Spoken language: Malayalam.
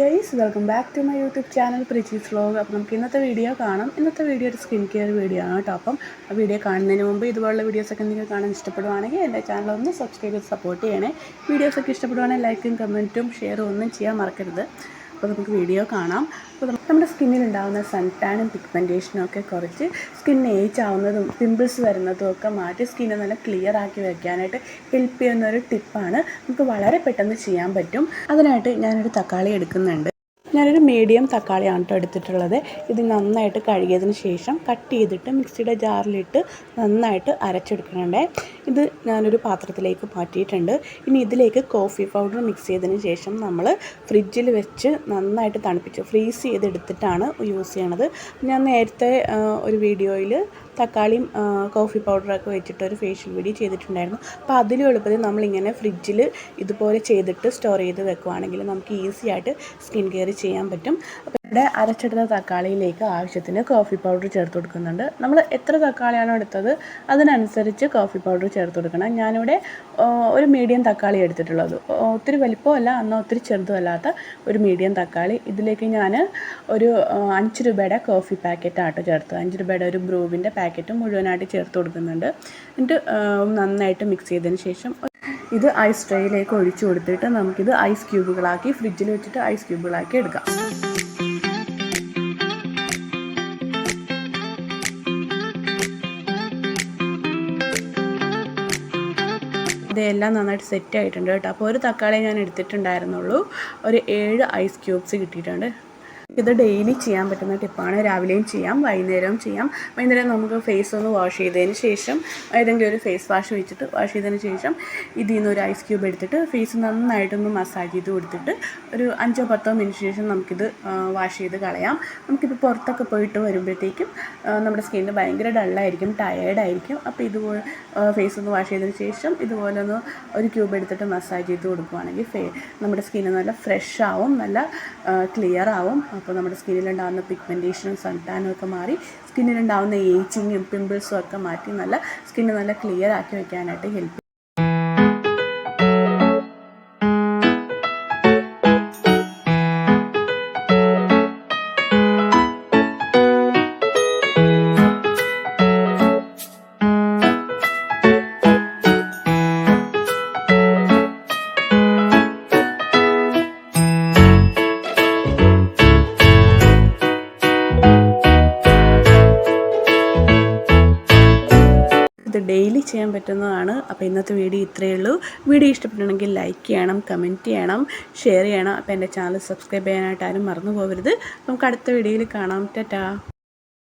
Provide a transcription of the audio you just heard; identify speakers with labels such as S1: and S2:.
S1: Guys welcome back to my YouTube channel പ്രിച്ചീസ് vlog അപ്പം നമുക്ക് ഇന്നത്തെ വീഡിയോ കാണാം. ഇന്നത്തെ വീഡിയോ ഒരു സ്കിൻ കെയർ വീഡിയോ ആണ് കേട്ടോ. അപ്പം ആ വീഡിയോ കാണുന്നതിന് മുമ്പ് ഇതുപോലുള്ള വീഡിയോസൊക്കെ നിങ്ങൾക്ക് കാണാൻ ഇഷ്ടപ്പെടുവാണെങ്കിൽ എന്റെ ചാനൽ ഒന്ന് സബ്സ്ക്രൈബ് ചെയ്ത് സപ്പോർട്ട് ചെയ്യണേ. വീഡിയോസൊക്കെ ഇഷ്ടപ്പെടുവാണെങ്കിൽ ലൈക്കും കമന്റും ഷെയറും ഒന്നും ചെയ്യാൻ മറക്കരുത്. അപ്പോൾ നമുക്ക് വീഡിയോ കാണാം. അപ്പോൾ നമ്മുടെ സ്കിന്നിൽ ഉണ്ടാകുന്ന സൺ ടാനും പിഗ്മെന്റേഷനും ഒക്കെ കുറച്ച് സ്കിൻ ഏജ് ആവുന്നതും പിമ്പിൾസ് വരുന്നതും ഒക്കെ മാറ്റി സ്കിന്നെ നല്ല ക്ലിയർ ആക്കി വയ്ക്കാനായിട്ട് ഹെൽപ്പ് ചെയ്യുന്ന ഒരു ടിപ്പാണ് നമുക്ക് വളരെ പെട്ടെന്ന് ചെയ്യാൻ പറ്റും. അതിനായിട്ട് ഞാനൊരു തക്കാളി എടുക്കുന്നുണ്ട്. ഞാനൊരു മീഡിയം തക്കാളിയാണ് കേട്ടോ എടുത്തിട്ടുള്ളത്. ഇത് നന്നായിട്ട് കഴുകിയതിന് ശേഷം കട്ട് ചെയ്തിട്ട് മിക്സിയുടെ ജാറിലിട്ട് നന്നായിട്ട് അരച്ചെടുക്കണേ ഇത് ഞാനൊരു പാത്രത്തിലേക്ക് മാറ്റിയിട്ടുണ്ട്. ഇനി ഇതിലേക്ക് കോഫി പൗഡർ മിക്സ് ചെയ്തതിന് ശേഷം നമ്മൾ ഫ്രിഡ്ജിൽ വെച്ച് നന്നായിട്ട് തണുപ്പിച്ച് ഫ്രീസ് ചെയ്തെടുത്തിട്ടാണ് യൂസ് ചെയ്യണത്. ഞാൻ നേരത്തെ ഒരു വീഡിയോയിൽ തക്കാളിയും കോഫി പൗഡറൊക്കെ വെച്ചിട്ട് ഒരു ഫേഷ്യൽ വീഡിയോ ചെയ്തിട്ടുണ്ടായിരുന്നു. അപ്പോൾ അതിലും എളുപ്പത്തിൽ നമ്മളിങ്ങനെ ഫ്രിഡ്ജിൽ ഇതുപോലെ ചെയ്തിട്ട് സ്റ്റോർ ചെയ്ത് വെക്കുവാണെങ്കിൽ നമുക്ക് ഈസി ആയിട്ട് സ്കിൻ കെയർ ചെയ്യാൻ പറ്റും. ഇവിടെ അരച്ചെടുത്ത തക്കാളിയിലേക്ക് ആവശ്യത്തിന് കോഫി പൗഡർ ചേർത്ത് കൊടുക്കുന്നുണ്ട്. നമ്മൾ എത്ര തക്കാളിയാണോ എടുത്തത് അതിനനുസരിച്ച് കോഫി പൗഡർ ചേർത്ത് കൊടുക്കണം. ഞാനിവിടെ ഒരു മീഡിയം തക്കാളി എടുത്തിട്ടുള്ളത്. ഒത്തിരി വലിപ്പമല്ല എന്നാൽ ഒത്തിരി ചെറുതുമല്ലാത്ത ഒരു മീഡിയം തക്കാളി. ഇതിലേക്ക് ഞാൻ ഒരു അഞ്ച് രൂപയുടെ കോഫി പാക്കറ്റാട്ടോ ചേർത്തത്. അഞ്ച് രൂപയുടെ ഒരു ബ്രൂവിന്റെ പാക്കറ്റ് മുഴുവനായിട്ട് ചേർത്ത് കൊടുക്കുന്നുണ്ട്. എന്നിട്ട് നന്നായിട്ട് മിക്സ് ചെയ്തതിന് ശേഷം ഇത് ഐസ് ട്രേയിലേക്ക് ഒഴിച്ചു കൊടുത്തിട്ട് നമുക്കിത് ഐസ് ക്യൂബുകളാക്കി ഫ്രിഡ്ജിൽ വെച്ചിട്ട് ഐസ് ക്യൂബുകളാക്കി എടുക്കാം. ഇതെല്ലാം നന്നായിട്ട് സെറ്റ് ആയിട്ടുണ്ട് കേട്ടോ. അപ്പോൾ ഒരു തക്കാളി ഞാൻ എടുത്തിട്ടുണ്ടായിരുന്നുള്ളൂ. ഒരു ഏഴ് ഐസ് ക്യൂബ്സ് കിട്ടിയിട്ടുണ്ട്. ഇത് ഡെയിലി ചെയ്യാൻ പറ്റുന്ന ടിപ്പാണ് രാവിലെയും ചെയ്യാം വൈകുന്നേരവും ചെയ്യാം. വൈകുന്നേരം നമുക്ക് ഫേസ് ഒന്ന് വാഷ് ചെയ്തതിന് ശേഷം ഏതെങ്കിലും ഒരു ഫേസ് വാഷ് വെച്ചിട്ട് വാഷ് ചെയ്തതിന് ശേഷം ഇതിൽ നിന്ന് ഒരു ഐസ് ക്യൂബ് എടുത്തിട്ട് ഫേസ് നന്നായിട്ടൊന്ന് മസാജ് ചെയ്ത് കൊടുത്തിട്ട് ഒരു അഞ്ചോ പത്തോ മിനിറ്റ് ശേഷം നമുക്കിത് വാഷ് ചെയ്ത് കളയാം. നമുക്കിപ്പോൾ പുറത്തൊക്കെ പോയിട്ട് വരുമ്പോഴത്തേക്കും നമ്മുടെ സ്കിന്ന് ഭയങ്കര ഡള്ളായിരിക്കും ടയേർഡായിരിക്കും അപ്പോൾ ഇതുപോലെ ഫേസ് ഒന്ന് വാഷ് ചെയ്തതിന് ശേഷം ഇതുപോലെ ഒന്ന് ഒരു ക്യൂബ് എടുത്തിട്ട് മസാജ് ചെയ്ത് കൊടുക്കുകയാണെങ്കിൽ ഫേ നമ്മുടെ സ്കിന്ന് നല്ല ഫ്രഷ് ആവും നല്ല ക്ലിയർ ആവും. അപ്പോൾ നമ്മുടെ സ്കിന്നിലുണ്ടാകുന്ന പിഗ്മെന്റേഷനും സൺടാനും ഒക്കെ മാറി സ്കിന്നിലുണ്ടാകുന്ന ഏജിങ്ങും പിമ്പിൾസും ഒക്കെ മാറ്റി നല്ല സ്കിന്ന് നല്ല ക്ലിയർ ആക്കി വെക്കാനായിട്ട് ഹെൽപ്പ് ഇത് ഡെയിലി ചെയ്യാൻ പറ്റുന്നതാണ്. അപ്പോൾ ഇന്നത്തെ വീഡിയോ ഇത്രയേ ഉള്ളൂ. വീഡിയോ ഇഷ്ടപ്പെട്ടുണ്ടെങ്കിൽ ലൈക്ക് ചെയ്യണം കമന്റ് ചെയ്യണം ഷെയർ ചെയ്യണം. അപ്പോൾ എന്റെ ചാനൽ സബ്സ്ക്രൈബ് ചെയ്യാനായിട്ട് ആരും മറന്നു പോകരുത് നമുക്ക് അടുത്ത വീഡിയോയിൽ കാണാം. ടാറ്റാ.